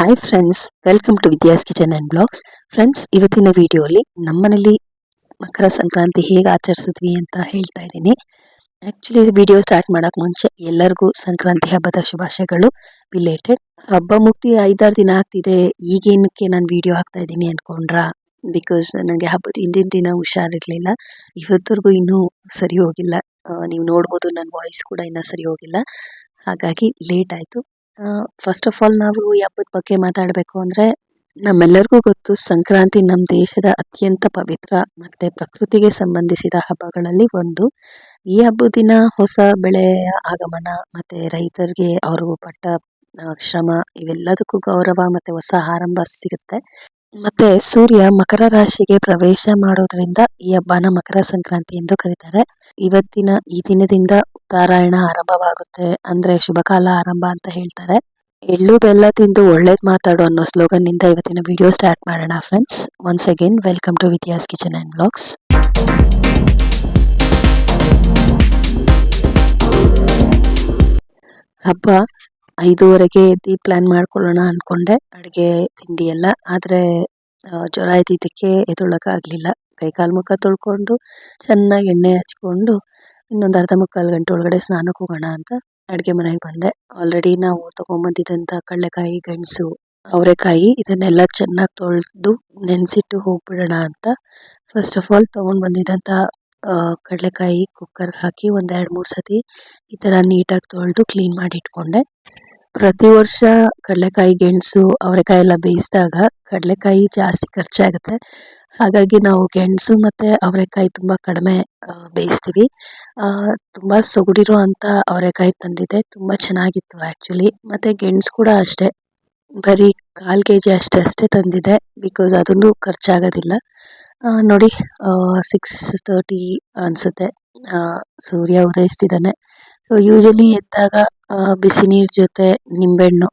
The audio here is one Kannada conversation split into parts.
Hi friends welcome to Vidya's kitchen and blogs friends ಇವತ್ತಿನ ವಿಡಿಯೋಲಿ ನಮ್ಮನೇಲಿ ಮಕರ ಸಂಕ್ರಾಂತಿ ಹೇಗೆ ಆಚರಿಸಿದ್ವಿ ಅಂತ ಹೇಳ್ತಾ ಇದ್ದೀನಿ. ಆ್ಯಕ್ಚುಲಿ ವಿಡಿಯೋ ಸ್ಟಾರ್ಟ್ ಮಾಡೋಕ್ಕೆ ಮುಂಚೆ ಎಲ್ಲರಿಗೂ ಸಂಕ್ರಾಂತಿ ಹಬ್ಬದ ಶುಭಾಶಯಗಳು ರಿಲೇಟೆಡ್ ಹಬ್ಬ ಮುಕ್ತಿ ಐದಾರು ದಿನ ಆಗ್ತಿದೆ. ಈಗೇನಕ್ಕೆ ನಾನು ವಿಡಿಯೋ ಹಾಕ್ತಾ ಇದ್ದೀನಿ ಅಂದ್ಕೊಂಡ್ರಾ ಬಿಕಾಸ್ ನನಗೆ ಹಬ್ಬದ ಹಿಂದಿನ ದಿನ ಹುಷಾರಿರಲಿಲ್ಲ. ಇವತ್ತರೆಗೂ ಇನ್ನೂ ಸರಿ ಹೋಗಿಲ್ಲ. ನೀವು ನೋಡ್ಬೋದು ನನ್ನ ವಾಯ್ಸ್ ಕೂಡ ಇನ್ನೂ ಸರಿ ಹೋಗಿಲ್ಲ. ಹಾಗಾಗಿ ಲೇಟ್ ಆಯಿತು. ಫಸ್ಟ್ ಆಫ್ ಆಲ್ ನಾವು ಈ ಹಬ್ಬದ ಬಗ್ಗೆ ಮಾತಾಡಬೇಕು ಅಂದರೆ ನಮ್ಮೆಲ್ಲರಿಗೂ ಗೊತ್ತು, ಸಂಕ್ರಾಂತಿ ನಮ್ಮ ದೇಶದ ಅತ್ಯಂತ ಪವಿತ್ರ ಮತ್ತು ಪ್ರಕೃತಿಗೆ ಸಂಬಂಧಿಸಿದ ಹಬ್ಬಗಳಲ್ಲಿ ಒಂದು. ಈ ಹಬ್ಬದ ದಿನ ಹೊಸ ಬೆಳೆಯ ಆಗಮನ ಮತ್ತು ರೈತರಿಗೆ ಅವರು ಪಟ್ಟ ಶ್ರಮ ಇವೆಲ್ಲದಕ್ಕೂ ಗೌರವ ಮತ್ತು ಹೊಸ ಆರಂಭ ಸಿಗುತ್ತೆ. ಮತ್ತೆ ಸೂರ್ಯ ಮಕರ ರಾಶಿಗೆ ಪ್ರವೇಶ ಮಾಡೋದ್ರಿಂದ ಈ ಹಬ್ಬನ ಮಕರ ಸಂಕ್ರಾಂತಿ ಎಂದು ಕರೀತಾರೆ. ಇವತ್ತಿನ ಈ ದಿನದಿಂದ ಉತ್ತರಾಯಣ ಆರಂಭವಾಗುತ್ತೆ. ಅಂದ್ರೆ ಶುಭಕಾಲ ಆರಂಭ ಅಂತ ಹೇಳ್ತಾರೆ. ಎಳ್ಳು, ಬೆಲ್ಲ ತಿಂದು ಒಳ್ಳೇದು ಮಾತಾಡು ಅನ್ನೋ ಸ್ಲೋಗನ್ನಿಂದ ಇವತ್ತಿನ ವಿಡಿಯೋ ಸ್ಟಾರ್ಟ್ ಮಾಡೋಣ friends once again welcome to Vidya's kitchen and blogs ಹಬ್ಬ, ಐದೂವರೆಗೆ ಎದ್ದು ಪ್ಲಾನ್ ಮಾಡ್ಕೊಳ್ಳೋಣ ಅನ್ಕೊಂಡೆ. ಅಡುಗೆ, ತಿಂಡಿ ಎಲ್ಲ. ಆದರೆ ಜ್ವರ ಇದ್ದಿದ್ದಕ್ಕೆ ಎದ್ದೊಳಕ್ಕಾಗಲಿಲ್ಲ ಕೈಕಾಲು ಮುಖ ತೊಳ್ಕೊಂಡು, ಚೆನ್ನಾಗಿ ಎಣ್ಣೆ ಹಚ್ಕೊಂಡು ಇನ್ನೊಂದು ಅರ್ಧ ಮುಕ್ಕಾಲು ಗಂಟೆ ಒಳಗಡೆ ಸ್ನಾನಕ್ಕೆ ಹೋಗೋಣ ಅಂತ ಅಡುಗೆ ಮನೆಗೆ ಬಂದೆ. ಆಲ್ರೆಡಿ ನಾವು ತೊಗೊಂಬಂದಿದ್ದಂಥ ಕಡಲೆಕಾಯಿ ಗೆಣಸು ಅವರೆಕಾಯಿ ಇದನ್ನೆಲ್ಲ ಚೆನ್ನಾಗಿ ತೊಳೆದು ನೆನೆಸಿಟ್ಟು ಹೋಗ್ಬಿಡೋಣ ಅಂತ ಫಸ್ಟ್ ಆಫ್ ಆಲ್ ತೊಗೊಂಡು ಬಂದಿದ್ದಂಥ ಕಡಲೆಕಾಯಿ ಕುಕ್ಕರ್ಗೆ ಹಾಕಿ ಒಂದೆರಡು ಮೂರು ಸತಿ ಈ ಥರ ನೀಟಾಗಿ ತೊಳೆದು ಕ್ಲೀನ್ ಮಾಡಿ ಇಟ್ಕೊಂಡೆ. ಪ್ರತಿ ವರ್ಷ ಕಡಲೆಕಾಯಿ ಗೆಣಸು ಅವರೆಕಾಯಿ ಎಲ್ಲ ಬೇಯಿಸಿದಾಗ ಕಡಲೆಕಾಯಿ ಜಾಸ್ತಿ ಖರ್ಚಾಗುತ್ತೆ. ಹಾಗಾಗಿ ನಾವು ಗೆಣಸು ಮತ್ತು ಅವರೆಕಾಯಿ ತುಂಬ ಕಡಿಮೆ ಬೇಯಿಸ್ತೀವಿ. ತುಂಬ ಸೊಗಡಿರೋ ಅಂಥ ಅವರೆಕಾಯಿ ತಂದಿದ್ದೆ ತುಂಬ ಚೆನ್ನಾಗಿತ್ತು ಆ್ಯಕ್ಚುಲಿ ಮತ್ತು ಗೆಣಸು ಕೂಡ ಅಷ್ಟೇ. ಬರೀ ಕಾಲು ಕೆ ಜಿ ಅಷ್ಟೇ ಅಷ್ಟೇ ತಂದಿದ್ದೆ ಬಿಕಾಸ್ ಅದನ್ನು ಖರ್ಚಾಗೋದಿಲ್ಲ. ನೋಡಿ ಸಿಕ್ಸ್ ತರ್ಟಿ ಅನಿಸುತ್ತೆ. ಸೂರ್ಯ ಉದಯಿಸ್ತಿದ್ದಾನೆ. ಸೊ ಯೂಶಲಿ ಎದ್ದಾಗ ಬಿಸಿ ನೀರು ಜೊತೆ ನಿಂಬೆಹಣ್ಣು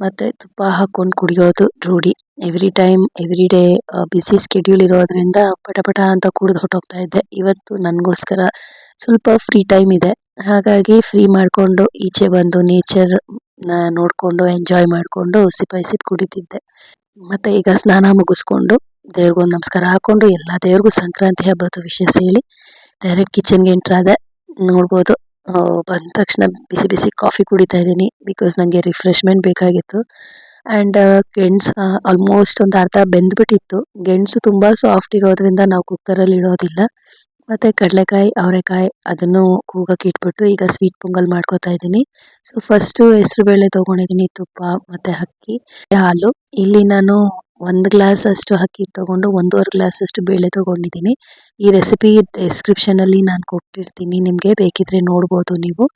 ಮತ್ತು ತುಪ್ಪ ಹಾಕೊಂಡು ಕುಡಿಯೋದು ರೂಢಿ. Every time every day busy schedule ಇರೋದ್ರಿಂದ ಪಟ ಪಟ ಅಂತ ಕುಡಿದು ಹೊಟ್ಟೋಗ್ತಾ ಇದ್ದೆ. ಇವತ್ತು ನನಗೋಸ್ಕರ ಸ್ವಲ್ಪ ಫ್ರೀ ಟೈಮ್ ಇದೆ. ಹಾಗಾಗಿ ಫ್ರೀ ಮಾಡಿಕೊಂಡು ಈಚೆ ಬಂದು ನೇಚರ್ ನೋಡಿಕೊಂಡು ಎಂಜಾಯ್ ಮಾಡಿಕೊಂಡು ಸಿಪ್ ಸಿಪ್ ಕುಡಿತಿದ್ದೆ. ಮತ್ತು ಈಗ ಸ್ನಾನ ಮುಗಿಸ್ಕೊಂಡು ದೇವ್ರಿಗೊಂದು ನಮಸ್ಕಾರ ಹಾಕೊಂಡು ಎಲ್ಲ ದೇವ್ರಿಗೂ ಸಂಕ್ರಾಂತಿ ಹಬ್ಬದ ವಿಶೇಷ ಹೇಳಿ ಡೈರೆಕ್ಟ್ ಕಿಚನ್ಗೆ ಎಂಟ್ರಾದೆ ನೋಡ್ಬೋದು. ಬಂದ ತಕ್ಷಣ ಬಿಸಿ ಬಿಸಿ ಕಾಫಿ ಕುಡಿತಾ ಇದ್ದೀನಿ ಬಿಕಾಸ್ ನನಗೆ ರಿಫ್ರೆಶ್ಮೆಂಟ್ ಬೇಕಾಗಿತ್ತು. ಆ್ಯಂಡ್ ಗೆಣಸು ಆಲ್ಮೋಸ್ಟ್ ಒಂದು ಅರ್ಧ ಬೆಂದ್ಬಿಟ್ಟಿತ್ತು. ಗೆಣಸು ತುಂಬ ಸಾಫ್ಟ್ ಇರೋದ್ರಿಂದ ನಾವು ಕುಕ್ಕರಲ್ಲಿ ಇಡೋದಿಲ್ಲ. ಮತ್ತು ಕಡಲೆಕಾಯಿ, ಅವರೆಕಾಯಿ ಅದನ್ನು ಕೂಗಕ್ಕೆ ಇಟ್ಬಿಟ್ಟು ಈಗ ಸ್ವೀಟ್ ಪೊಂಗಲ್ ಮಾಡ್ಕೋತಾ ಇದ್ದೀನಿ. ಸೊ ಫಸ್ಟು ಹೆಸರುಬೇಳೆ ತೊಗೊಂಡಿದ್ದೀನಿ, ತುಪ್ಪ ಮತ್ತು ಅಕ್ಕಿ, ಹಾಲು. ಇಲ್ಲಿ ನಾನು ಒಂದು ಗ್ಲಾಸ್ ಅಷ್ಟು ಅಕ್ಕಿ ತಗೊಂಡು, ಒಂದೂವರೆ ಗ್ಲಾಸ್ ಅಷ್ಟು ಬೇಳೆ ತೊಗೊಂಡಿದ್ದೀನಿ. ಈ ರೆಸಿಪಿ ಡಿಸ್ಕ್ರಿಪ್ಷನಲ್ಲಿ ನಾನು ಕೊಟ್ಟಿರ್ತೀನಿ, ನಿಮಗೆ ಬೇಕಿದ್ರೆ ನೋಡ್ಬೋದು ನೀವು.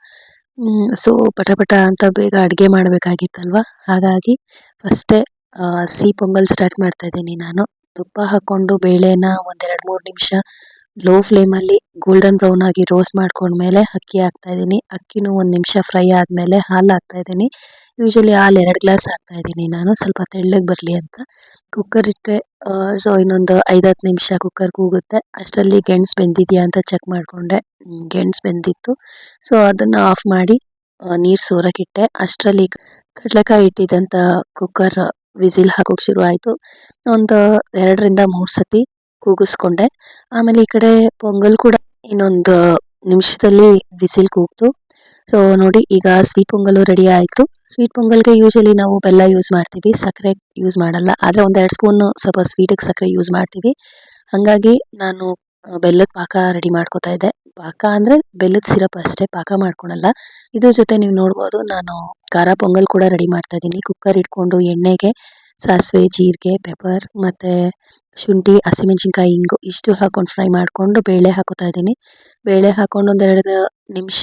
ಸೊ ಪಟ ಪಟ ಅಂತ ಬೇಗ ಅಡುಗೆ ಮಾಡಬೇಕಾಗಿತ್ತಲ್ವ? ಹಾಗಾಗಿ ಫಸ್ಟೇ ಸಿಹಿ ಪೊಂಗಲ್ ಸ್ಟಾರ್ಟ್ ಮಾಡ್ತಾ ಇದ್ದೀನಿ ನಾನು. ತುಪ್ಪ ಹಾಕ್ಕೊಂಡು ಬೇಳೆನ ಒಂದೆರಡು ಮೂರು ನಿಮಿಷ ಲೋ ಫ್ಲೇಮಲ್ಲಿ ಗೋಲ್ಡನ್ ಬ್ರೌನ್ ಆಗಿ ರೋಸ್ಟ್ ಮಾಡ್ಕೊಂಡ್ಮೇಲೆ ಅಕ್ಕಿ ಹಾಕ್ತಾ ಇದ್ದೀನಿ. ಅಕ್ಕಿನೂ ಒಂದು ನಿಮಿಷ ಫ್ರೈ ಆದಮೇಲೆ ಹಾಲು ಹಾಕ್ತಾ ಇದ್ದೀನಿ. ಯೂಶಲಿ ಹಾಲು ಎರಡು ಗ್ಲಾಸ್ ಹಾಕ್ತಾ ಇದ್ದೀನಿ ನಾನು. ಸ್ವಲ್ಪ ತೆಳ್ಳಗೆ ಬರಲಿ ಅಂತ. ಕುಕ್ಕರ್ ಇಟ್ಟರೆ ಸೊ ಇನ್ನೊಂದು ಐದು ಹತ್ತು ನಿಮಿಷ ಕುಕ್ಕರ್ ಕೂಗುತ್ತೆ. ಅಷ್ಟರಲ್ಲಿ ಗೆಣಸು ಬೆಂದಿದೆಯಾ ಅಂತ ಚೆಕ್ ಮಾಡಿಕೊಂಡೆ. ಗೆಣಸು ಬೆಂದಿತ್ತು. ಸೊ ಅದನ್ನು ಆಫ್ ಮಾಡಿ ನೀರು ಸೋರಕ್ಕಿಟ್ಟೆ ಅಷ್ಟರಲ್ಲಿ ಕಡಲೆಕಾಯಿ ಇಟ್ಟಿದ್ದಂಥ ಕುಕ್ಕರ್ ವಿಸಿಲ್ ಹಾಕೋಕೆ ಶುರು ಆಯಿತು. ಒಂದು ಎರಡರಿಂದ ಮೂರು ಸತಿ ಕೂಗಿಸ್ಕೊಂಡೆ. ಆಮೇಲೆ ಈ ಕಡೆ ಪೊಂಗಲ್ ಕೂಡ ಇನ್ನೊಂದು ನಿಮಿಷದಲ್ಲಿ ವಿಸಿಲ್ ಕೂಗ್ತು. ಸೊ ನೋಡಿ, ಈಗ ಸ್ವೀಟ್ ಪೊಂಗಲು ರೆಡಿ ಆಯಿತು. ಸ್ವೀಟ್ ಪೊಂಗಲ್ಗೆ ಯೂಶಲಿ ನಾವು ಬೆಲ್ಲ ಯೂಸ್ ಮಾಡ್ತೀವಿ. ಸಕ್ಕರೆ ಯೂಸ್ ಮಾಡಲ್ಲ. ಆದರೆ ಒಂದೆರಡು ಸ್ಪೂನು ಸ್ವಲ್ಪ ಸ್ವೀಟಿಗೆ ಸಕ್ಕರೆ ಯೂಸ್ ಮಾಡ್ತೀವಿ. ಹಾಗಾಗಿ ನಾನು ಬೆಲ್ಲದ ಪಾಕ ರೆಡಿ ಮಾಡ್ಕೋತಾ ಇದ್ದೆ. ಪಾಕ ಅಂದರೆ ಬೆಲ್ಲದ ಸಿರಪ್ ಅಷ್ಟೇ. ಪಾಕ ಮಾಡ್ಕೊಳಲ್ಲ. ಇದ್ರ ಜೊತೆ ನೀವು ನೋಡ್ಬೋದು, ನಾನು ಖಾರ ಪೊಂಗಲ್ ಕೂಡ ರೆಡಿ ಮಾಡ್ತಾ ಇದ್ದೀನಿ. ಕುಕ್ಕರ್ ಇಟ್ಕೊಂಡು ಎಣ್ಣೆಗೆ ಸಾಸಿವೆ, ಜೀರಿಗೆ ಪೆಪ್ಪರ್ ಮತ್ತು ಶುಂಠಿ, ಹಸಿಮೆಣಸಿನ್ಕಾಯಿ ಹಿಂಗು ಇಷ್ಟು ಹಾಕೊಂಡು ಫ್ರೈ ಮಾಡಿಕೊಂಡು ಬೇಳೆ ಹಾಕೋತಾ ಇದ್ದೀನಿ. ಬೇಳೆ ಹಾಕೊಂಡು ಒಂದೆರಡು ನಿಮಿಷ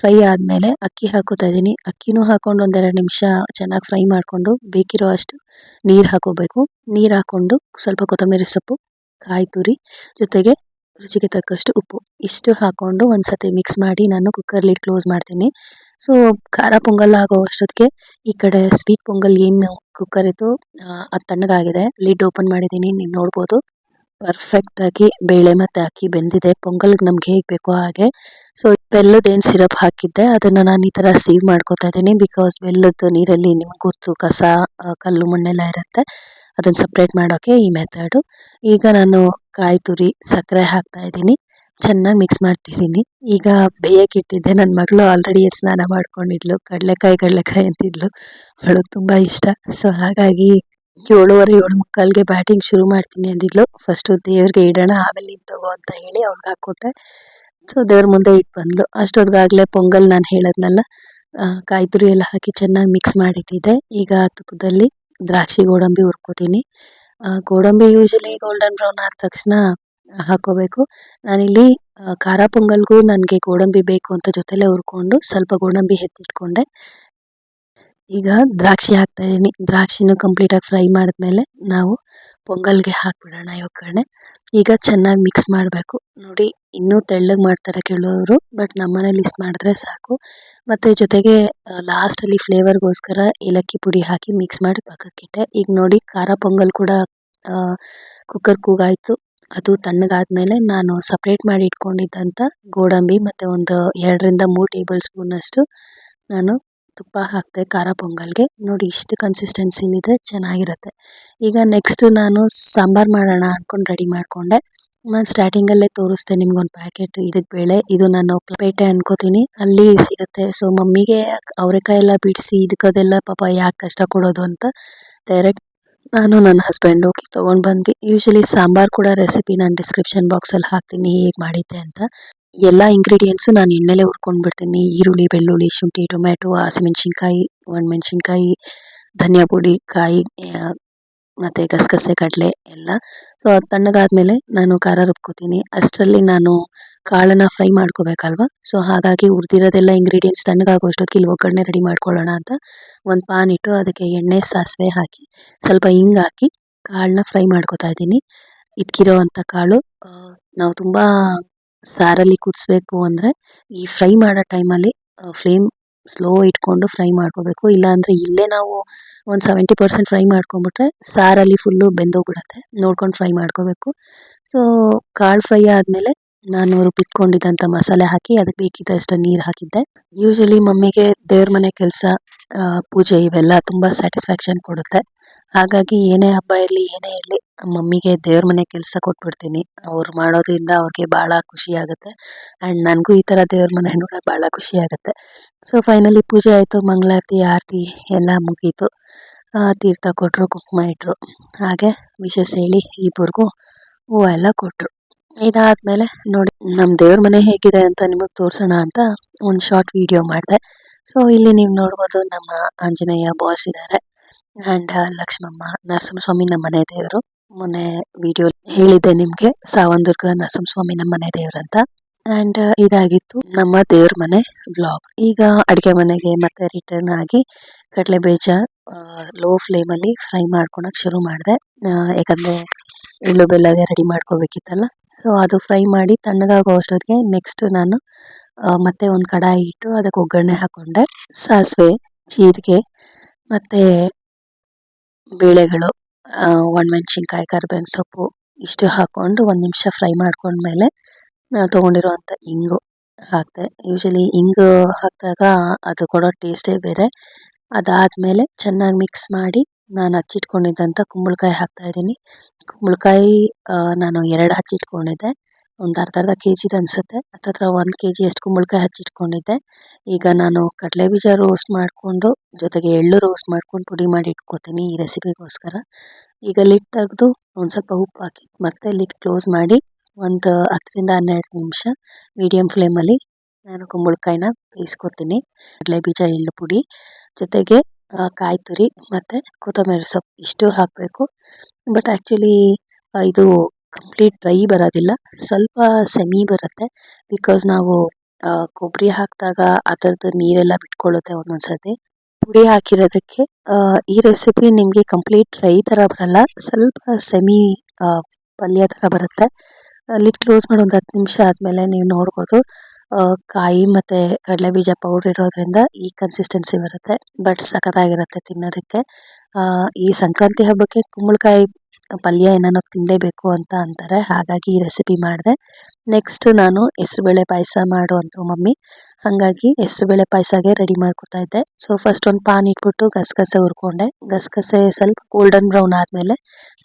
ಫ್ರೈ ಆದಮೇಲೆ ಅಕ್ಕಿ ಹಾಕೋತಾ ಇದ್ದೀನಿ. ಅಕ್ಕಿನೂ ಹಾಕೊಂಡು ಒಂದೆರಡು ನಿಮಿಷ ಚೆನ್ನಾಗಿ ಫ್ರೈ ಮಾಡಿಕೊಂಡು ಬೇಕಿರೋ ಅಷ್ಟು ನೀರು ಹಾಕೋಬೇಕು. ನೀರು ಹಾಕ್ಕೊಂಡು ಸ್ವಲ್ಪ ಕೊತ್ತಂಬರಿ ಸೊಪ್ಪು, ಕಾಯಿ ತುರಿ ಜೊತೆಗೆ ರುಚಿಗೆ ತಕ್ಕಷ್ಟು ಉಪ್ಪು. ಇಷ್ಟು ಹಾಕ್ಕೊಂಡು ಒಂದು ಸತಿ ಮಿಕ್ಸ್ ಮಾಡಿ ನಾನು ಕುಕ್ಕರ್ ಕ್ಲೋಸ್ ಮಾಡ್ತೀನಿ. ಸೊ ಖಾರ ಪೊಂಗಲ್ ಆಗೋ ಅಷ್ಟೊತ್ತಿಗೆ ಈ ಕಡೆ ಸ್ವೀಟ್ ಪೊಂಗಲ್ ಏನು ಕುಕ್ಕರ್ ಇತ್ತು ಅದು ತಣ್ಣಗಾಗಿದೆ. ಲಿಡ್ ಓಪನ್ ಮಾಡಿದ್ದೀನಿ, ನೀವು ನೋಡ್ಬೋದು. ಪರ್ಫೆಕ್ಟ್ ಆಗಿ ಬೇಳೆ ಮತ್ತೆ ಅಕ್ಕಿ ಬೆಂದಿದೆ. ಪೊಂಗಲ್ ನಮ್ಗೆ ಹೇಗೆ ಬೇಕೋ ಹಾಗೆ. ಸೊ ಬೆಲ್ಲದ ಏನ್ ಸಿರಪ್ ಹಾಕಿದ್ದೆ, ಅದನ್ನ ನಾನು ಈ ತರ ಸೇವ್ ಮಾಡ್ಕೊತಾ ಇದ್ದೀನಿ ಬಿಕಾಸ್ ಬೆಲ್ಲದ ನೀರಲ್ಲಿ ನಿಮ್ಗೆ ಗೊತ್ತು, ಕಸ ಕಲ್ಲು ಮಣ್ಣೆಲ್ಲ ಇರುತ್ತೆ. ಅದನ್ನ ಸಪ್ರೇಟ್ ಮಾಡೋಕೆ ಈ ಮೆಥಡ್ ಈಗ ನಾನು ಕಾಯಿ ತುರಿ, ಸಕ್ಕರೆ ಹಾಕ್ತಾ ಇದ್ದೀನಿ. ಚೆನ್ನಾಗಿ ಮಿಕ್ಸ್ ಮಾಡ್ತಿದ್ದೀನಿ. ಈಗ ಬೇಯಕ್ಕೆ ಇಟ್ಟಿದ್ದೆ. ನನ್ನ ಮಗಳು ಆಲ್ರೆಡಿ ಸ್ನಾನ ಮಾಡ್ಕೊಂಡಿದ್ಲು. ಕಡಲೆಕಾಯಿ ಕಡಲೆಕಾಯಿ ಅಂತಿದ್ಲು. ಅವಳಿಗೆ ತುಂಬ ಇಷ್ಟ. ಸೊ ಹಾಗಾಗಿ ಏಳುವರೆ ಏಳು ಮುಕ್ಕಾಲ್ಗೆ ಬ್ಯಾಟಿಂಗ್ ಶುರು ಮಾಡ್ತೀನಿ ಅಂದಿದ್ಲು. ಫಸ್ಟು ದೇವ್ರಿಗೆ ಇಡೋಣ ಆಮೇಲೆ ನೀನು ತಗೋ ಅಂತ ಹೇಳಿ ಅವ್ಳಿಗೆ ಹಾಕ್ಕೊಟ್ಟೆ. ಸೊ ದೇವ್ರ ಮುಂದೆ ಇಟ್ಟು ಬಂದ್ಲು. ಅಷ್ಟೊತ್ತಿಗಾಗಲೇ ಪೊಂಗಲ್ ನಾನು ಹೇಳೋದ್ನಲ್ಲ ಆ, ಕಾಯಿ ತುರಿ ಎಲ್ಲ ಹಾಕಿ ಚೆನ್ನಾಗಿ ಮಿಕ್ಸ್ ಮಾಡಿಟ್ಟಿದ್ದೆ. ಈಗ ತುಪ್ಪದಲ್ಲಿ ದ್ರಾಕ್ಷಿ ಗೋಡಂಬಿ ಹುರ್ಕೋತೀನಿ. ಗೋಡಂಬಿ ಯೂಶಲಿ ಗೋಲ್ಡನ್ ಬ್ರೌನ್ ಆದ ತಕ್ಷಣ ಹಾಕೋಬೇಕು. ನಾನಿಲ್ಲಿ ಖಾರ ಪೊಂಗಲ್ಗೂ ನನಗೆ ಗೋಡಂಬಿ ಬೇಕು ಅಂತ ಜೊತೆಲೆ ಹುರ್ಕೊಂಡು ಸ್ವಲ್ಪ ಗೋಡಂಬಿ ಎತ್ತಿಟ್ಕೊಂಡೆ. ಈಗ ದ್ರಾಕ್ಷಿ ಹಾಕ್ತಾ ಇದ್ದೀನಿ ದ್ರಾಕ್ಷಿನೂ ಕಂಪ್ಲೀಟಾಗಿ ಫ್ರೈ ಮಾಡಿದ್ಮೇಲೆ ನಾವು ಪೊಂಗಲ್ಗೆ ಹಾಕ್ಬಿಡೋಣ ಈ ಒಗ್ಗರಣೆ ಈಗ ಚೆನ್ನಾಗಿ ಮಿಕ್ಸ್ ಮಾಡಬೇಕು. ನೋಡಿ, ಇನ್ನೂ ತೆಳ್ಳಗೆ ಮಾಡ್ತಾರೆ ಕೆಲವರು, ಬಟ್ ನಮ್ಮನೇಲಿ ಇಸ್ ಮಾಡಿದ್ರೆ ಸಾಕು. ಮತ್ತು ಜೊತೆಗೆ ಲಾಸ್ಟಲ್ಲಿ ಫ್ಲೇವರ್ಗೋಸ್ಕರ ಏಲಕ್ಕಿ ಪುಡಿ ಹಾಕಿ ಮಿಕ್ಸ್ ಮಾಡಿ ಪಕ್ಕಕ್ಕಿಟ್ಟೆ. ಈಗ ನೋಡಿ, ಖಾರ ಪೊಂಗಲ್ ಕೂಡ ಕುಕ್ಕರ್ ಕೂಗಾಯ್ತು. ಅದು ತಣ್ಣಗಾದ್ಮೇಲೆ ನಾನು ಸಪ್ರೇಟ್ ಮಾಡಿ ಇಟ್ಕೊಂಡಿದ್ದಂಥ ಗೋಡಂಬಿ ಮತ್ತೆ ಒಂದು ಎರಡರಿಂದ ಮೂರು ಟೇಬಲ್ ಸ್ಪೂನ್ ಅಷ್ಟು ನಾನು ತುಪ್ಪ ಹಾಕಿದೆ, ಖಾರ ಪೊಂಗಲ್ಗೆ. ನೋಡಿ ಇಷ್ಟು ಕನ್ಸಿಸ್ಟೆನ್ಸಿ ಇದೆ, ಚೆನ್ನಾಗಿರುತ್ತೆ. ಈಗ ನೆಕ್ಸ್ಟ್ ನಾನು ಸಾಂಬಾರ್ ಮಾಡೋಣ ಅಂದ್ಕೊಂಡು ರೆಡಿ ಮಾಡಿಕೊಂಡೆ. ನಾನು ಸ್ಟಾರ್ಟಿಂಗಲ್ಲೇ ತೋರಿಸ್ದೆ ನಿಮ್ಗೊಂದು ಪ್ಯಾಕೆಟ್ ಇದಕ್ಕೆ ಬೇಳೆ. ಇದು ನಾನು ಪೇಟೆ ಅನ್ಕೋತೀನಿ. ಅಲ್ಲಿ ಸಿಗುತ್ತೆ. ಸೊ ಮಮ್ಮಿಗೆ ಅವರೆಕಾಯಿ ಎಲ್ಲ ಬಿಡಿಸಿ, ಇದಕ್ಕದೆಲ್ಲ ಪಾಪ ಯಾಕೆ ಕಷ್ಟ ಕೊಡೋದು ಅಂತ ಡೈರೆಕ್ಟ್ ನಾನು ನನ್ನ ಹಸ್ಬೆಂಡ್ ಹೋಗಿ ತೊಗೊಂಡು ಬಂದ್ವಿ. ಯೂಶಲಿ ಸಾಂಬಾರ್ ಕೂಡ ರೆಸಿಪಿ ನಾನು ಡಿಸ್ಕ್ರಿಪ್ಷನ್ ಬಾಕ್ಸಲ್ಲಿ ಹಾಕ್ತೀನಿ, ಹೇಗೆ ಮಾಡಿದ್ದೆ ಅಂತ. ಎಲ್ಲ ಇಂಗ್ರೀಡಿಯೆಂಟ್ಸು ನಾನು ಎಣ್ಣೆಲೆ ಹುರ್ಕೊಂಡು ಬಿಡ್ತೀನಿ. ಈರುಳ್ಳಿ, ಬೆಳ್ಳುಳ್ಳಿ, ಶುಂಠಿ, ಟೊಮ್ಯಾಟೊ ಹಸಿಮೆಣ್ಸಿನ್ಕಾಯಿ ಒಣಮೆಣ್ಸಿನ್ಕಾಯಿ ಧನಿಯಾ ಪುಡಿ, ಕಾಯಿ ಮತ್ತು ಗಸಗಸೆ, ಕಡಲೆ, ಎಲ್ಲ. ಸೊ ಅದು ತಣ್ಣಗಾದ್ಮೇಲೆ ನಾನು ಖಾರ ರುಬ್ಕೋತೀನಿ. ಅಷ್ಟರಲ್ಲಿ ನಾನು ಕಾಳನ್ನ ಫ್ರೈ ಮಾಡ್ಕೋಬೇಕಲ್ವಾ? ಸೊ ಹಾಗಾಗಿ ಉರಿದಿರೋದೆಲ್ಲ ಇಂಗ್ರೀಡಿಯೆಂಟ್ಸ್ ತಣ್ಣಗಾಗೋಷ್ಟೊತ್ತಿಗೆ ಇಲ್ಲಿ ಒಗ್ಗರಣೆ ರೆಡಿ ಮಾಡ್ಕೊಳ್ಳೋಣ ಅಂತ ಒಂದು ಪಾನ್ ಇಟ್ಟು ಅದಕ್ಕೆ ಎಣ್ಣೆ, ಸಾಸಿವೆ ಹಾಕಿ, ಸ್ವಲ್ಪ ಹಿಂಗೆ ಹಾಕಿ ಕಾಳನ್ನ ಫ್ರೈ ಮಾಡ್ಕೊತಾ ಇದ್ದೀನಿ. ಇದ್ಕಿರೋ ಅಂಥ ಕಾಳು ನಾವು ತುಂಬ ಸಾರಲ್ಲಿ ಕುದಿಸ್ಬೇಕು ಅಂದರೆ ಈ ಫ್ರೈ ಮಾಡೋ ಟೈಮಲ್ಲಿ ಫ್ಲೇಮ್ ಸ್ಲೋ ಇಟ್ಕೊಂಡು ಫ್ರೈ ಮಾಡ್ಕೋಬೇಕು. ಇಲ್ಲಾಂದರೆ ಇಲ್ಲೇ ನಾವು ಒಂದು ಸೆವೆಂಟಿ ಪರ್ಸೆಂಟ್ ಫ್ರೈ ಮಾಡ್ಕೊಂಡ್ಬಿಟ್ರೆ ಸಾರಲ್ಲಿ ಫುಲ್ಲು ಬೆಂದೋಗ್ಬಿಡತ್ತೆ. ನೋಡ್ಕೊಂಡು ಫ್ರೈ ಮಾಡ್ಕೋಬೇಕು. ಸೊ ಕಾಳು ಫ್ರೈ ಆದಮೇಲೆ ನಾನು ರುಬ್ಬಿಟ್ಕೊಂಡಿದ್ದಂಥ ಮಸಾಲೆ ಹಾಕಿ ಅದಕ್ಕೆ ಬೇಕಿದ್ದಷ್ಟು ನೀರು ಹಾಕಿದ್ದೆ. ಯೂಶಲಿ ಮಮ್ಮಿಗೆ ದೇವ್ರ ಮನೆ ಕೆಲಸ ಪೂಜೆ ಇವೆಲ್ಲ ತುಂಬ ಸ್ಯಾಟಿಸ್ಫ್ಯಾಕ್ಷನ್ ಕೊಡುತ್ತೆ. ಹಾಗಾಗಿ ಏನೇ ಹಬ್ಬ ಇರಲಿ, ಏನೇ ಇರಲಿ, ಮಮ್ಮಿಗೆ ದೇವ್ರ ಮನೆ ಕೆಲಸ ಕೊಟ್ಬಿಡ್ತೀನಿ. ಅವ್ರು ಮಾಡೋದ್ರಿಂದ ಅವ್ರಿಗೆ ಭಾಳ ಖುಷಿ ಆಗುತ್ತೆ. ಆ್ಯಂಡ್ ನನಗೂ ಈ ಥರ ದೇವ್ರ ಮನೆ ನೋಡೋಕೆ ಭಾಳ ಖುಷಿ ಆಗುತ್ತೆ. ಸೊ ಫೈನಲಿ ಪೂಜೆ ಆಯಿತು, ಮಂಗಳಾರತಿ, ಆರತಿ ಎಲ್ಲ ಮುಗೀತು. ತೀರ್ಥ ಕೊಟ್ಟರು ಕುಂಕುಮ ಇಟ್ಟರು ಹಾಗೆ ವಿಶೇಷ ಹೇಳಿ ಇಬ್ಬರಿಗೂ ಹೂವು ಎಲ್ಲ ಕೊಟ್ಟರು ಇದಾದ್ಮೇಲೆ ನೋಡಿ ನಮ್ಮ ದೇವ್ರ ಮನೆ ಹೇಗಿದೆ ಅಂತ ನಿಮಗೆ ತೋರಿಸೋಣ ಅಂತ ಒಂದು ಶಾರ್ಟ್ ವಿಡಿಯೋ ಮಾಡಿದೆ. ಸೊ ಇಲ್ಲಿ ನೀವು ನೋಡ್ಬೋದು ನಮ್ಮ ಆಂಜನೇಯ ಬಾಸ್ ಇದ್ದಾರೆ ಆ್ಯಂಡ್ ಲಕ್ಷ್ಮಮ್ಮ, ನರಸಿಂಹಸ್ವಾಮಿ ನಮ್ಮ ಮನೆ ದೇವರು. ಮೊನ್ನೆ ವಿಡಿಯೋ ಹೇಳಿದ್ದೆ ನಿಮಗೆ, ಸಾವಂದುರ್ಗ ನರಸಿಂಹಸ್ವಾಮಿ ನಮ್ಮ ಮನೆ ದೇವ್ರು ಅಂತ. ಆ್ಯಂಡ್ ಇದಾಗಿತ್ತು ನಮ್ಮ ದೇವ್ರ ಮನೆ ಬ್ಲಾಗ್ ಈಗ ಅಡುಗೆ ಮನೆಗೆ ಮತ್ತೆ ರಿಟರ್ನ್ ಆಗಿ ಕಡಲೆ ಬೀಜ ಲೋ ಫ್ಲೇಮಲ್ಲಿ ಫ್ರೈ ಮಾಡ್ಕೊಳಕ್ ಶುರು ಮಾಡಿದೆ. ಯಾಕಂದರೆ ಎಳ್ಳು ಬೆಲ್ಲಗೆ ರೆಡಿ ಮಾಡ್ಕೋಬೇಕಿತ್ತಲ್ಲ ಸೊ ಅದು ಫ್ರೈ ಮಾಡಿ ತಣ್ಣಗಾಗೋ ಅಷ್ಟೊತ್ತಿಗೆ ನೆಕ್ಸ್ಟ್ ನಾನು ಮತ್ತೆ ಒಂದು ಕಡಾಯಿ ಇಟ್ಟು ಅದಕ್ಕೆ ಒಗ್ಗರಣೆ ಹಾಕೊಂಡೆ. ಸಾಸಿವೆ, ಜೀರಿಗೆ, ಮತ್ತೆ ಬೇಳೆಗಳು ಒಣಮೆಣಸಿನ್ಕಾಯಿ, ಕರಿಬೇವಿನ ಸೊಪ್ಪು ಇಷ್ಟು ಹಾಕೊಂಡು ಒಂದು ನಿಮಿಷ ಫ್ರೈ ಮಾಡ್ಕೊಂಡ್ಮೇಲೆ ನಾನು ತೊಗೊಂಡಿರುವಂಥ ಇಂಗು ಹಾಕಿದೆ ಯೂಶಲಿ ಇಂಗು ಹಾಕಿದಾಗ ಅದು ಕೊಡೋ ಟೇಸ್ಟೇ ಬೇರೆ. ಅದಾದಮೇಲೆ ಚೆನ್ನಾಗಿ ಮಿಕ್ಸ್ ಮಾಡಿ ನಾನು ಹಚ್ಚಿಟ್ಕೊಂಡಿದ್ದಂಥ ಕುಂಬಳಕಾಯಿ ಹಾಕ್ತಾ ಇದ್ದೀನಿ. ಕುಂಬಳಕಾಯಿ ನಾನು ಎರಡು ಹಚ್ಚಿಟ್ಕೊಂಡಿದ್ದೆ. ಒಂದು ಅರ್ಧ ಅರ್ಧ ಕೆ ಜಿದು ಅನಿಸುತ್ತೆ ಹತ್ತತ್ರ ಒಂದು ಕೆ ಜಿಯಷ್ಟು ಕುಂಬಳಕಾಯಿ ಹಚ್ಚಿಟ್ಕೊಂಡಿದ್ದೆ. ಈಗ ನಾನು ಕಡಲೆ ಬೀಜ ರೋಸ್ಟ್ ಮಾಡಿಕೊಂಡು, ಜೊತೆಗೆ ಎಳ್ಳು ರೋಸ್ಟ್ ಮಾಡ್ಕೊಂಡು ಪುಡಿ ಮಾಡಿ ಇಟ್ಕೋತೀನಿ ಈ ರೆಸಿಪಿಗೋಸ್ಕರ ಈಗ ಲಿಡ್ ತೆಗೆದು ಒಂದು ಸ್ವಲ್ಪ ಉಪ್ಪು ಹಾಕಿ, ಮತ್ತೆ ಲಿಡ್ ಕ್ಲೋಸ್ ಮಾಡಿ ಒಂದು ಹತ್ತರಿಂದ ಹನ್ನೆರಡು ನಿಮಿಷ ಮೀಡಿಯಮ್ ಫ್ಲೇಮಲ್ಲಿ ನಾನು ಕುಂಬಳಕಾಯಿನ ಬೇಯಿಸ್ಕೊತೀನಿ. ಕಡಲೆ ಬೀಜ ಎಳ್ಳು ಪುಡಿ. ಜೊತೆಗೆ ಕಾಯಿ ತುರಿ ಮತ್ತು ಕೊತ್ತಂಬರಿ ಸೊಪ್ಪು ಇಷ್ಟು ಹಾಕಬೇಕು. ಬಟ್ ಆ್ಯಕ್ಚುಲಿ ಇದು ಕಂಪ್ಲೀಟ್ ಡ್ರೈ ಬರೋದಿಲ್ಲ. ಸ್ವಲ್ಪ ಸೆಮಿ ಬರುತ್ತೆ. ಬಿಕಾಸ್ ನಾವು ಆ, ಕೊಬ್ಬರಿ ಹಾಕಿದಾಗ ಅದರದ್ದು ನೀರೆಲ್ಲ ಬಿಟ್ಕೊಳ್ಳುತ್ತೆ ಒಂದೊಂದು ಸತಿ ಪುಡಿ ಹಾಕಿರೋದಕ್ಕೆ ಈ ರೆಸಿಪಿ ನಿಮಗೆ ಕಂಪ್ಲೀಟ್ ಡ್ರೈ ಥರ ಬರಲ್ಲ. ಸ್ವಲ್ಪ ಸೆಮಿ ಪಲ್ಯ ಥರ ಬರುತ್ತೆ. ಲಿಟ್ ಕ್ಲೋಸ್ ಮಾಡಿ ಒಂದು ಹತ್ತು ನಿಮಿಷ ಆದಮೇಲೆ ನೀವು ನೋಡ್ಬೋದು. ಆ, ಕಾಯಿ ಮತ್ತೆ ಕಡಲೆ ಬೀಜ ಪೌಡರ್ ಇರೋದ್ರಿಂದ ಈ ಕನ್ಸಿಸ್ಟೆನ್ಸಿ ಬರುತ್ತೆ. ಬಟ್ ಸಖತ್ತಾಗಿರುತ್ತೆ ತಿನ್ನೋದಕ್ಕೆ. ಈ ಸಂಕ್ರಾಂತಿ ಹಬ್ಬಕ್ಕೆ ಕುಂಬಳಕಾಯಿ ಪಲ್ಯ ಏನನೋ ತಿನ್ನಲೇಬೇಕು ಅಂತ ಅಂತಾರೆ. ಹಾಗಾಗಿ ಈ ರೆಸಿಪಿ ಮಾಡಿದೆ. ನೆಕ್ಸ್ಟ್ ನಾನು ಹೆಸರುಬೇಳೆ ಪಾಯಸ ಮಾಡು ಮಮ್ಮಿ. ಹಾಗಾಗಿ ಹೆಸರುಬೇಳೆ ಪಾಯಸಗೆ ರೆಡಿ ಮಾಡ್ಕೊತಾ ಇದ್ದೆ. ಸೊ ಫಸ್ಟ್ ಒಂದು ಪಾನ್ ಇಟ್ಬಿಟ್ಟು ಗಸಗಸೆ ಹುರ್ಕೊಂಡೆ. ಗಸಗಸೆ ಸ್ವಲ್ಪ ಗೋಲ್ಡನ್ ಬ್ರೌನ್ ಆದಮೇಲೆ,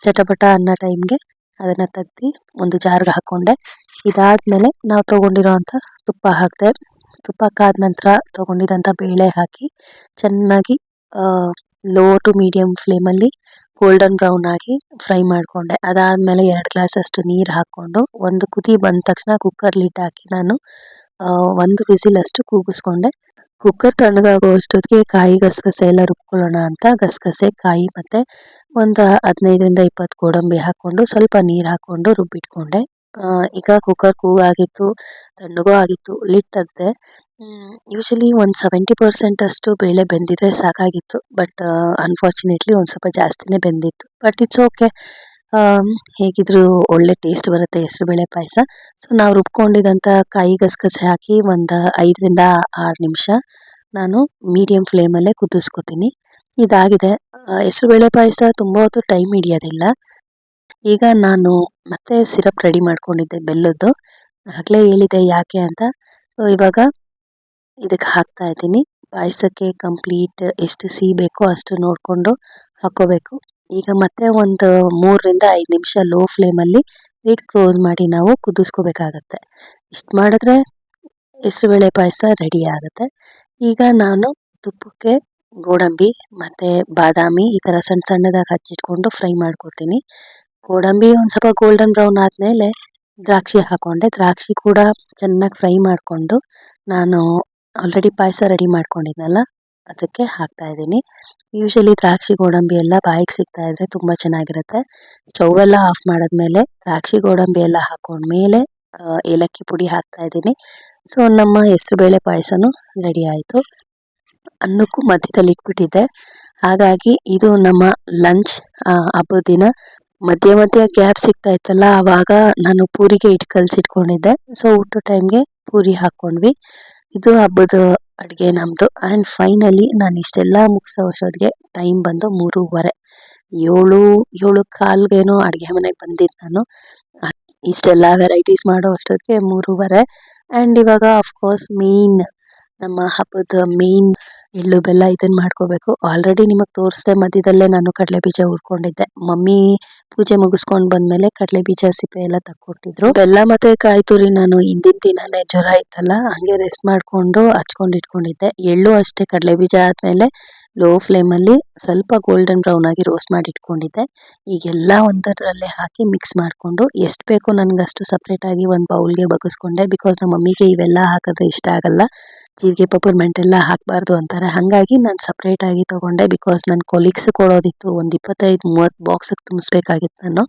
ಚಟಪಟ ಅನ್ನೋ ಟೈಮ್ಗೆ ಅದನ್ನು ತೆಗ್ದು ಒಂದು ಜಾರ್ಗೆ ಹಾಕ್ಕೊಂಡೆ ಇದಾದಮೇಲೆ ನಾವು ತೊಗೊಂಡಿರೋವಂಥ ತುಪ್ಪ ಹಾಕಿದೆ, ತುಪ್ಪ ಕಾದ ನಂತರ ತೊಗೊಂಡಿದ್ದಂಥ ಬೇಳೆ ಹಾಕಿ ಚೆನ್ನಾಗಿ ಲೋ ಟು ಮೀಡಿಯಮ್ ಫ್ಲೇಮಲ್ಲಿ ಗೋಲ್ಡನ್ ಬ್ರೌನ್ ಆಗಿ ಫ್ರೈ ಮಾಡಿಕೊಂಡೆ. ಅದಾದಮೇಲೆ ಎರಡು ಗ್ಲಾಸ್ ಅಷ್ಟು ನೀರು ಹಾಕ್ಕೊಂಡು ಒಂದು ಕುದಿ ಬಂದ ತಕ್ಷಣ ಕುಕ್ಕರ್ ಲಿಡ್ ಹಾಕಿ ನಾನು ಒಂದು ವಿಸಿಲಷ್ಟು ಕೂಗಿಸ್ಕೊಂಡೆ. ಕುಕ್ಕರ್ ತಣ್ಣಗಾಗೋ ಅಷ್ಟೊತ್ತಿಗೆ ಕಾಯಿ ಗಸಗಸೆ ಎಲ್ಲ ರುಬ್ಕೊಳ್ಳೋಣ ಅಂತ ಗಸಗಸೆ, ಕಾಯಿ ಮತ್ತು ಒಂದು ಹದಿನೈದರಿಂದ ಇಪ್ಪತ್ತು ಗೋಡಂಬಿ ಹಾಕ್ಕೊಂಡು ಸ್ವಲ್ಪ ನೀರು ಹಾಕ್ಕೊಂಡು ರುಬ್ಬಿಟ್ಕೊಂಡೆ. ಈಗ ಕುಕ್ಕರ್ ಕೂಗಾಗಿತ್ತು ತಣ್ಣಗೂ ಆಗಿತ್ತು ಲಿಡ್ ತೆಗ್ದೆ ಯೂಶಲಿ ಒಂದು ಸೆವೆಂಟಿ ಪರ್ಸೆಂಟ್ ಅಷ್ಟು ಬೇಳೆ ಬೆಂದಿದ್ರೆ ಸಾಕಾಗಿತ್ತು ಬಟ್ ಅನ್ಫಾರ್ಚುನೇಟ್ಲಿ ಒಂದು ಸ್ವಲ್ಪ ಜಾಸ್ತಿನೇ ಬೆಂದಿತ್ತು. ಬಟ್ ಇಟ್ಸ್ ಓಕೆ ಹೇಗಿದ್ರು ಒಳ್ಳೆ ಟೇಸ್ಟ್ ಬರುತ್ತೆ ಹೆಸರುಬೇಳೆ ಪಾಯಸ. ಸೊ ನಾವು ರುಬ್ಕೊಂಡಿದ್ದಂಥ ಕಾಯಿ ಗಸಗಸೆ ಹಾಕಿ ಒಂದು ಐದರಿಂದ ಆರು ನಿಮಿಷ ನಾನು ಮೀಡಿಯಮ್ ಫ್ಲೇಮಲ್ಲೇ ಕುದಿಸ್ಕೊತೀನಿ. ಇದಾಗಿದೆ. ಹೆಸರುಬೇಳೆ ಪಾಯಸ ತುಂಬ ಹೊತ್ತು ಟೈಮ್ ಹಿಡಿಯೋದಿಲ್ಲ. ಈಗ ನಾನು ಮತ್ತೆ ಸಿರಪ್ ರೆಡಿ ಮಾಡ್ಕೊಂಡಿದ್ದೆ, ಬೆಲ್ಲದ್ದು. ಆಗಲೇ ಹೇಳಿದೆ ಯಾಕೆ ಅಂತ. ಸೊ ಇವಾಗ ಇದಕ್ಕೆ ಹಾಕ್ತಾ ಇದ್ದೀನಿ. ಪಾಯಸಕ್ಕೆ ಕಂಪ್ಲೀಟ್ ಎಷ್ಟು ಸಿಹಿ ಬೇಕೋ ಅಷ್ಟು ನೋಡಿಕೊಂಡು ಹಾಕ್ಕೋಬೇಕು ಈಗ ಮತ್ತೆ ಒಂದು ಮೂರರಿಂದ ಐದು ನಿಮಿಷ ಲೋ ಫ್ಲೇಮಲ್ಲಿ ಲಿಡ್ ಕ್ಲೋಸ್ ಮಾಡಿ ನಾವು ಕುದಿಸ್ಕೋಬೇಕಾಗತ್ತೆ. ಇಷ್ಟು ಮಾಡಿದ್ರೆ ಹೆಸರುಬೇಳೆ ಪಾಯಸ ರೆಡಿ ಆಗುತ್ತೆ. ಈಗ ನಾನು ತುಪ್ಪಕ್ಕೆ ಗೋಡಂಬಿ ಮತ್ತು ಬಾದಾಮಿ ಈ ಥರ ಸಣ್ಣ ಸಣ್ಣದಾಗಿ ಹಚ್ಚಿಟ್ಕೊಂಡು ಫ್ರೈ ಮಾಡ್ಕೊತೀನಿ ಗೋಡಂಬಿ ಒಂದು ಸ್ವಲ್ಪ ಗೋಲ್ಡನ್ ಬ್ರೌನ್ ಆದಮೇಲೆ ದ್ರಾಕ್ಷಿ ಹಾಕೊಂಡೆ. ದ್ರಾಕ್ಷಿ ಕೂಡ ಚೆನ್ನಾಗಿ ಫ್ರೈ ಮಾಡಿಕೊಂಡು ನಾನು ಆಲ್ರೆಡಿ ಪಾಯಸ ರೆಡಿ ಮಾಡ್ಕೊಂಡಿದ್ನಲ್ಲ, ಅದಕ್ಕೆ ಹಾಕ್ತಾ ಇದ್ದೀನಿ. ಯೂಶಲಿ ದ್ರಾಕ್ಷಿ, ಗೋಡಂಬಿ ಎಲ್ಲ ಬಾಯಿಗೆ ಸಿಗ್ತಾ ಇದ್ರೆ ತುಂಬ ಚೆನ್ನಾಗಿರುತ್ತೆ. ಸ್ಟವ್ ಎಲ್ಲ ಆಫ್ ಮಾಡಿದ್ಮೇಲೆ ದ್ರಾಕ್ಷಿ, ಗೋಡಂಬಿ ಎಲ್ಲ ಹಾಕೊಂಡ್ಮೇಲೆ ಏಲಕ್ಕಿ ಪುಡಿ ಹಾಕ್ತಾ ಇದ್ದೀನಿ. ಸೊ ನಮ್ಮ ಹೆಸರುಬೇಳೆ ಪಾಯಸನೂ ರೆಡಿ ಆಯಿತು. ಅನ್ನಕ್ಕೂ ಮಧ್ಯದಲ್ಲಿ ಇಟ್ಬಿಟ್ಟಿದ್ದೆ. ಹಾಗಾಗಿ ಇದು ನಮ್ಮ ಲಂಚ್ ಹಬ್ಬದ ದಿನ. ಮಧ್ಯೆ ಮಧ್ಯೆ ಗ್ಯಾಪ್ ಸಿಗ್ತಾ ಇತ್ತಲ್ಲ ಆವಾಗ ನಾನು ಪೂರಿಗೆ ಇಟ್ಟು ಕಲ್ಸಿಟ್ಕೊಂಡಿದ್ದೆ ಸೊ ಊಟ ಟೈಮ್ಗೆ ಪೂರಿ ಹಾಕ್ಕೊಂಡ್ವಿ. ಇದು ಹಬ್ಬದ ಅಡುಗೆ ನಮ್ಮದು ಆ್ಯಂಡ್ ಫೈನಲಿ ನಾನು ಇಷ್ಟೆಲ್ಲ ಮುಗಿಸೋ ಅಷ್ಟೊತ್ತಿಗೆ ಟೈಮ್ ಬಂದು ಮೂರುವರೆ. ಏಳು ಏಳು ಕಾಲ್ಗೇನೋ ಅಡುಗೆ ಮನೆಗೆ ಬಂದಿದ್ದು ನಾನು. ಇಷ್ಟೆಲ್ಲ ವೆರೈಟೀಸ್ ಮಾಡೋ ಅಷ್ಟೊತ್ತಿಗೆ ಮೂರುವರೆ. ಆ್ಯಂಡ್ ಇವಾಗ ಆಫ್ಕೋರ್ಸ್ ಮೇನ್ ನಮ್ಮ ಹಬ್ಬದ ಮೇನ್ ಎಳ್ಳು ಬೆಲ್ಲ ಇದನ್ನ ಮಾಡ್ಕೋಬೇಕು. ಆಲ್ರೆಡಿ ನಿಮಗೆ ತೋರಿಸ್ದೆ ಮಧ್ಯದಲ್ಲೇ ನಾನು ಕಡಲೆ ಬೀಜ ಹುರ್ಕೊಂಡಿದ್ದೆ. ಮಮ್ಮಿ ಪೂಜೆ ಮುಗಿಸ್ಕೊಂಡು ಬಂದ್ಮೇಲೆ ಕಡಲೆ ಬೀಜ ಸಿಪ್ಪೆ ಎಲ್ಲ ತಕ್ಕೊಟ್ಟಿದ್ರು. ಬೆಲ್ಲ ಮತ್ತೆ ಕಾಯಿ ತುರಿ ನಾನು ಹಿಂದಿನ ದಿನಾನೇ ಜ್ವರ ಇತ್ತಲ್ಲ, ಹಂಗೆ ರೆಸ್ಟ್ ಮಾಡ್ಕೊಂಡು ಹಚ್ಕೊಂಡು ಇಟ್ಕೊಂಡಿದ್ದೆ ಎಳ್ಳು ಅಷ್ಟೇ ಕಡಲೆ ಬೀಜ ಆದಮೇಲೆ ಲೋ ಫ್ಲೇಮಲ್ಲಿ ಸ್ವಲ್ಪ ಗೋಲ್ಡನ್ ಬ್ರೌನ್ ಆಗಿ ರೋಸ್ಟ್ ಮಾಡಿ ಇಟ್ಕೊಂಡಿದ್ದೆ. ಈಗೆಲ್ಲ ಒಂದರಲ್ಲೇ ಹಾಕಿ ಮಿಕ್ಸ್ ಮಾಡಿಕೊಂಡು ಎಷ್ಟು ಬೇಕೋ ನನಗಷ್ಟು ಸಪ್ರೇಟಾಗಿ ಒಂದು ಬೌಲ್ಗೆ ಬಗ್ಗಿಸ್ಕೊಂಡೆ ಬಿಕಾಸ್ ನಮ್ಮ ಮಮ್ಮಿಗೆ ಇವೆಲ್ಲ ಹಾಕಿದ್ರೆ ಇಷ್ಟ ಆಗಲ್ಲ. ಜೀರಿಗೆ ಪಪರ್ಮೆಂಟ್ ಎಲ್ಲ ಹಾಕಬಾರ್ದು ಅಂತಾರೆ. ಹಾಗಾಗಿ ನಾನು ಸಪ್ರೇಟಾಗಿ ತೊಗೊಂಡೆ. ಬಿಕಾಸ್ ನನ್ನ ಕೊಲೀಗ್ಸ್ ಕೊಡೋದಿತ್ತು ಒಂದು ಇಪ್ಪತ್ತೈದು, ಮೂವತ್ತು ಬಾಕ್ಸಿಗೆ ತುಂಬಿಸ್ಬೇಕಾಗಿತ್ತು ನಾನು.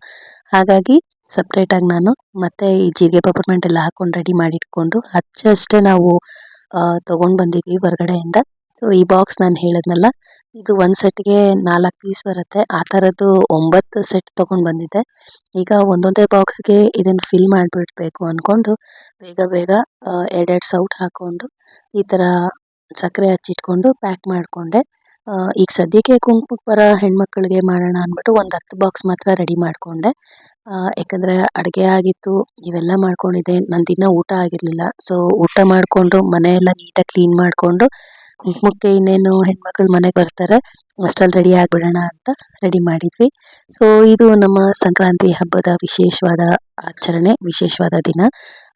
ಹಾಗಾಗಿ ಸಪ್ರೇಟಾಗಿ ನಾನು ಮತ್ತೆ ಈ ಜೀರಿಗೆ ಪಪರ್ಮೆಂಟ್ ಎಲ್ಲ ಹಾಕೊಂಡು ರೆಡಿ ಮಾಡಿ ಇಟ್ಕೊಂಡು ಹಚ್ಚಷ್ಟೇ ನಾವು ತೊಗೊಂಡು ಬಂದಿದ್ವಿ ಹೊರಗಡೆಯಿಂದ. ಸೊ ಈ ಬಾಕ್ಸ್ ನಾನು ಹೇಳಿದ್ನಲ್ಲ, ಇದು ಒಂದು ಸೆಟ್ಗೆ ನಾಲ್ಕು ಪೀಸ್ ಬರುತ್ತೆ. ಆ ಥರದ್ದು ಒಂಬತ್ತು ಸೆಟ್ ತೊಗೊಂಡು ಬಂದಿದ್ದೆ ಈಗ ಒಂದೊಂದೇ ಬಾಕ್ಸ್ಗೆ ಇದನ್ನು ಫಿಲ್ ಮಾಡಿಬಿಡ್ಬೇಕು ಅಂದ್ಕೊಂಡು ಬೇಗ ಬೇಗ ಎರಡೆರಡು ಸೌಟ್ ಹಾಕ್ಕೊಂಡು ಈ ಥರ ಸಕ್ಕರೆ ಹಚ್ಚಿಟ್ಕೊಂಡು ಪ್ಯಾಕ್ ಮಾಡಿಕೊಂಡೆ. ಈಗ ಸದ್ಯಕ್ಕೆ ಕುಂಕುಮಕ್ಕೆ ಬರೋ ಹೆಣ್ಮಕ್ಳಿಗೆ ಮಾಡೋಣ ಅಂದ್ಬಿಟ್ಟು ಒಂದು ಹತ್ತು ಬಾಕ್ಸ್ ಮಾತ್ರ ರೆಡಿ ಮಾಡಿಕೊಂಡೆ. ಯಾಕಂದರೆ ಅಡುಗೆ ಆಗಿತ್ತು, ಇವೆಲ್ಲ ಮಾಡ್ಕೊಂಡಿದ್ದೆ. ನನ್ನ ದಿನ ಊಟ ಆಗಿರಲಿಲ್ಲ. ಸೊ ಊಟ ಮಾಡಿಕೊಂಡು ಮನೆಯೆಲ್ಲ ನೀಟಾಗಿ ಕ್ಲೀನ್ ಮಾಡಿಕೊಂಡು ಕುಂಕುಮಕ್ಕೆ ಇನ್ನೇನು ಹೆಣ್ಮಕ್ಳು ಮನೆಗೆ ಬರ್ತಾರೆ ಅಷ್ಟ್ರಲ್ಲಿ ರೆಡಿ ಆಗಿಬಿಡೋಣ ಅಂತ ರೆಡಿ ಮಾಡಿದ್ವಿ. ಸೊ ಇದು ನಮ್ಮ ಸಂಕ್ರಾಂತಿ ಹಬ್ಬದ ವಿಶೇಷವಾದ ಆಚರಣೆ, ವಿಶೇಷವಾದ ದಿನ.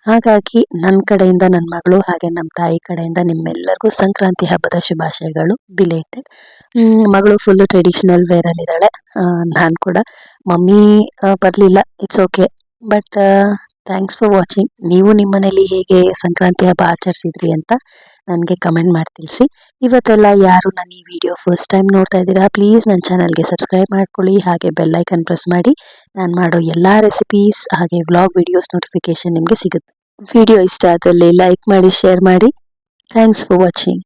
ಹಾಗಾಗಿ ನನ್ನ ಕಡೆಯಿಂದ ನನ್ನ ಮಗಳು ಹಾಗೆ ನಮ್ಮ ತಾಯಿ ಕಡೆಯಿಂದ ನಿಮ್ಮೆಲ್ಲರಿಗೂ ಸಂಕ್ರಾಂತಿ ಹಬ್ಬದ ಶುಭಾಶಯಗಳು. ಬಿಲೇಟೆಡ್ ಮಗಳು ಫುಲ್ಲು ಟ್ರೆಡಿಷ್ನಲ್ ವೇರಲ್ಲಿದ್ದಾಳೆ ನಾನು ಕೂಡ. ಮಮ್ಮಿ ಬರಲಿಲ್ಲ. It's okay but thanks for watching ನೀವು ನಿಮ್ಮ ಮನೇಲಿ ಹೇಗೆ ಸಂಕ್ರಾಂತಿ ಹಬ್ಬ ಆಚರಿಸಿದ್ರಿ ಅಂತ ನನಗೆ ಕಮೆಂಟ್ ಮಾಡಿ ತಿಳಿಸಿ ಇವತ್ತೆಲ್ಲ ಯಾರು ನನ್ನ ಈ ವಿಡಿಯೋ ಫಸ್ಟ್ ಟೈಮ್ ನೋಡ್ತಾ ಇದ್ದೀರಾ ಪ್ಲೀಸ್ ನನ್ನ ಚಾನಲ್ಗೆ ಸಬ್ಸ್ಕ್ರೈಬ್ ಮಾಡ್ಕೊಳ್ಳಿ, ಹಾಗೆ ಬೆಲ್ಲೈಕನ್ ಪ್ರೆಸ್ ಮಾಡಿ. ನಾನು ಮಾಡೋ ಎಲ್ಲ ರೆಸಿಪೀಸ್ ಹಾಗೆ ವ್ಲಾಗ್ ವಿಡಿಯೋಸ್ ನೋಟಿಫಿಕೇಶನ್ ನಿಮಗೆ ಸಿಗುತ್ತೆ. ವಿಡಿಯೋ ಇಷ್ಟ ಆದಲ್ಲಿ ಲೈಕ್ ಮಾಡಿ ಶೇರ್ ಮಾಡಿ. Thanks for watching